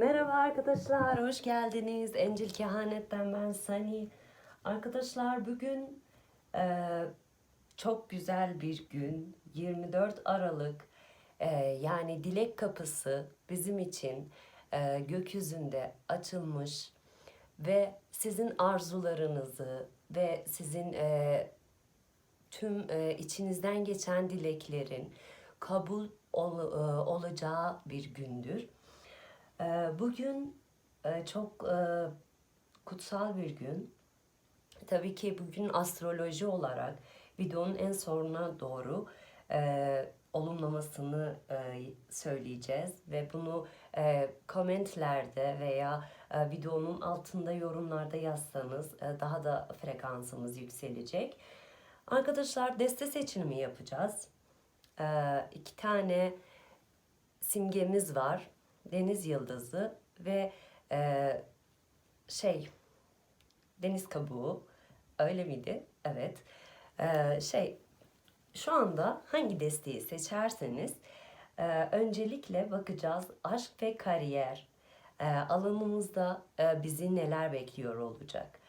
arkadaşlar, hoş geldiniz. Encil Kehanet'ten ben Sani. Arkadaşlar bugün e, çok güzel bir gün. 24 Aralık e, yani dilek kapısı bizim için e, gökyüzünde açılmış ve sizin arzularınızı ve sizin e, tüm e, içinizden geçen dileklerin kabul ol- e, olacağı bir gündür. Ee, Bugün e, çok e, kutsal bir gün. Tabii ki bugün astroloji olarak videonun en sonuna doğru e, olumlamasını söyleyeceğiz ve bunu komentlerde veya videonun altında yorumlarda yazsanız daha da frekansımız yükselecek. Arkadaşlar deste seçimi yapacağız. İki tane simgemiz var. Deniz yıldızı ve e, şey deniz kabuğu. Öyle miydi? Evet. E, şey şu anda hangi desteği seçerseniz e, öncelikle bakacağız aşk ve kariyer e, alanımızda e, bizi neler bekliyor olacak.